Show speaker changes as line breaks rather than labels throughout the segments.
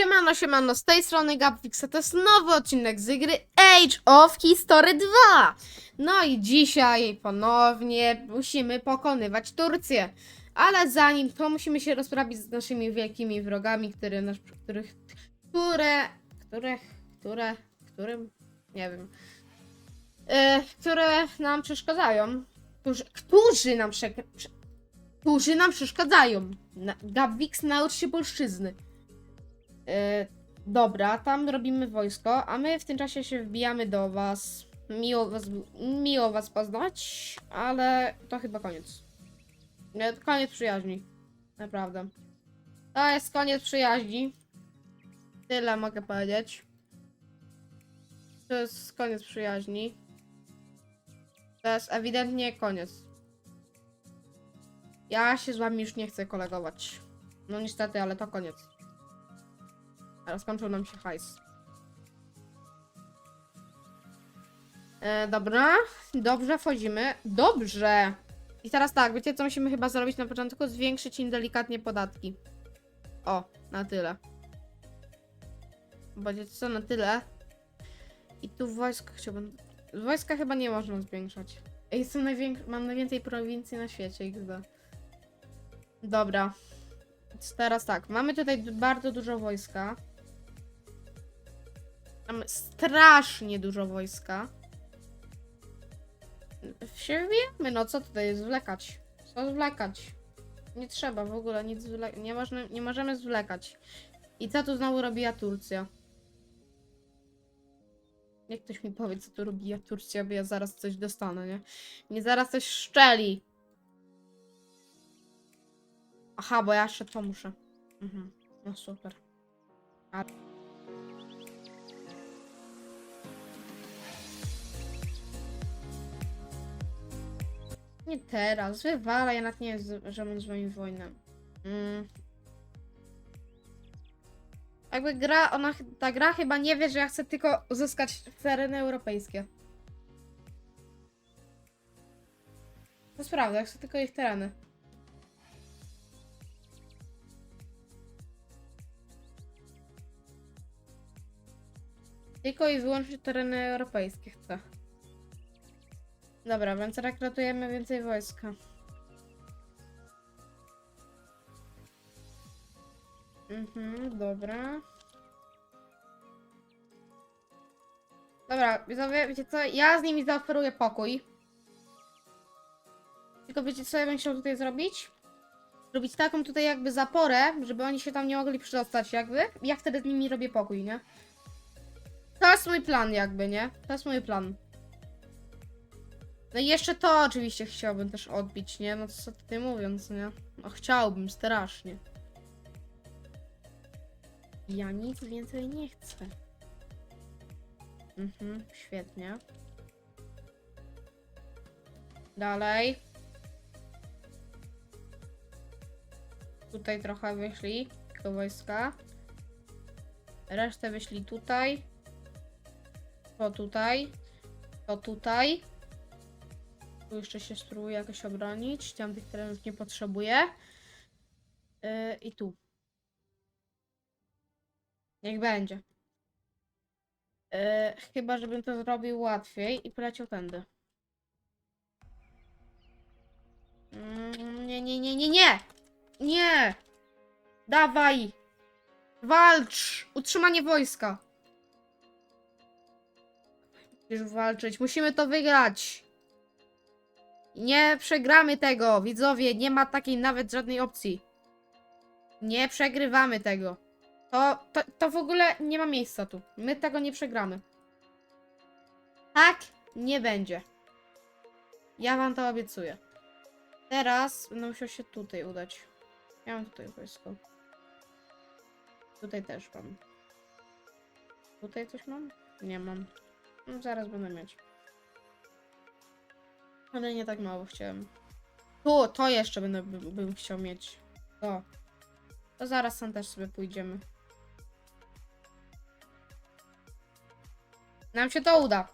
Siemano, siemano, z tej strony Gapfix, to jest nowy odcinek z gry Age of History 2. No i dzisiaj ponownie musimy pokonywać Turcję. Ale zanim to musimy się rozprawić z naszymi wielkimi wrogami, które, nasz, których, które, których, które, którym, nie wiem, e, które nam przeszkadzają. Którzy, którzy nam prze, którzy nam przeszkadzają. Na, Gapfix naucz się polszczyzny. E, dobra, tam robimy wojsko, a my w tym czasie się wbijamy do was. Miło was, miło was poznać, ale to chyba koniec. Nie, koniec przyjaźni. Naprawdę. To jest koniec przyjaźni. Tyle mogę powiedzieć. To jest koniec przyjaźni. To jest ewidentnie koniec. Ja się z wami już nie chcę kolegować. No niestety, ale to koniec. Ale skończył nam się hajs. E, dobra, dobrze, wchodzimy. Dobrze! I teraz tak, wiecie co musimy chyba zrobić na początku? Zwiększyć im delikatnie podatki. O, na tyle. Bo wiecie co, na tyle. I tu wojska chciałbym... Wojska chyba nie można zwiększać. Jestem największy, mam najwięcej prowincji na świecie, XD. Dobra. Teraz tak, mamy tutaj bardzo dużo wojska. Mamy strasznie dużo wojska. Się wbijamy, no co tutaj zwlekać? Co zwlekać? Nie trzeba w ogóle nic zwlekać. Nie, można, nie możemy zwlekać. I co tu znowu robiła Turcja? Jak ktoś mi powie, co tu robiła Turcja, bo ja zaraz coś dostanę, nie? Nie zaraz coś szczeli. Aha, bo ja jeszcze to muszę. Mhm. No super. Nie teraz, wywala, ja nawet nie wiem, że mam z wami wojnę. Mm. Jakby gra, ona, ta gra chyba nie wie, że ja chcę tylko uzyskać tereny europejskie. To jest prawda, ja chcę tylko ich tereny. Tylko i wyłącznie tereny europejskie chcę. Dobra, więc rekrutujemy więcej wojska. Mhm, dobra. Dobra, widzowie, wiecie co? Ja z nimi zaoferuję pokój. Tylko wiecie co ja bym chciał tutaj zrobić? Zrobić taką tutaj jakby zaporę, żeby oni się tam nie mogli przedostać jakby. Ja wtedy z nimi robię pokój, nie? To jest mój plan jakby, nie? To jest mój plan. No i jeszcze to oczywiście chciałbym też odbić, nie? No co ty mówiąc, nie? No chciałbym strasznie. Ja nic więcej nie chcę. Mhm, świetnie. Dalej. Tutaj trochę wyszli do wojska. Resztę wyszli tutaj. To tutaj. To tutaj. Tu jeszcze się spróbuję jakoś obronić. Tam tych terenów nie potrzebuję. Yy, I tu. Niech będzie. Yy, chyba, żebym to zrobił łatwiej i poleciał tędy. Mm, nie, nie, nie, nie, nie! Nie! Dawaj! Walcz! Utrzymanie wojska! Musisz walczyć. Musimy to wygrać! Nie przegramy tego, widzowie. Nie ma takiej nawet żadnej opcji. Nie przegrywamy tego. To, to, to w ogóle nie ma miejsca tu. My tego nie przegramy. Tak nie będzie. Ja wam to obiecuję. Teraz będę musiał się tutaj udać. Ja mam tutaj wojsko. Tutaj też mam. Tutaj coś mam? Nie mam. No, zaraz będę mieć. Ale nie tak mało chciałem. Tu, to jeszcze będę, by, bym chciał mieć. To. To zaraz tam też sobie pójdziemy. Nam się to uda.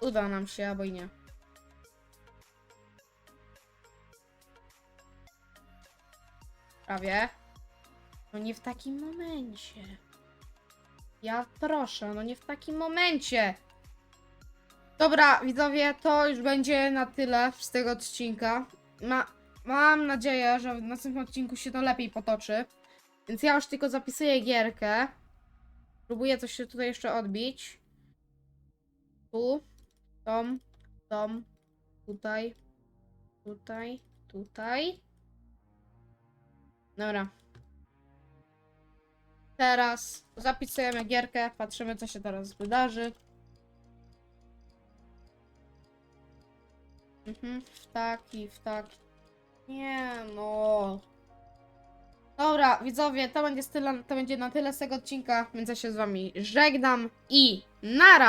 Uda nam się, albo i nie. Prawie. No nie w takim momencie. Ja proszę, no nie w takim momencie. Dobra, widzowie, to już będzie na tyle z tego odcinka. Ma, mam nadzieję, że w następnym odcinku się to lepiej potoczy. Więc ja już tylko zapisuję gierkę. Próbuję coś się tutaj jeszcze odbić. Tu, tom, tom, tutaj, tutaj, tutaj. Dobra. Teraz zapisujemy gierkę, patrzymy co się teraz wydarzy. Mhm, wtaki, wtaki. Nie no. Dobra, widzowie, to będzie, to będzie na tyle z tego odcinka, więc ja się z wami żegnam i nara!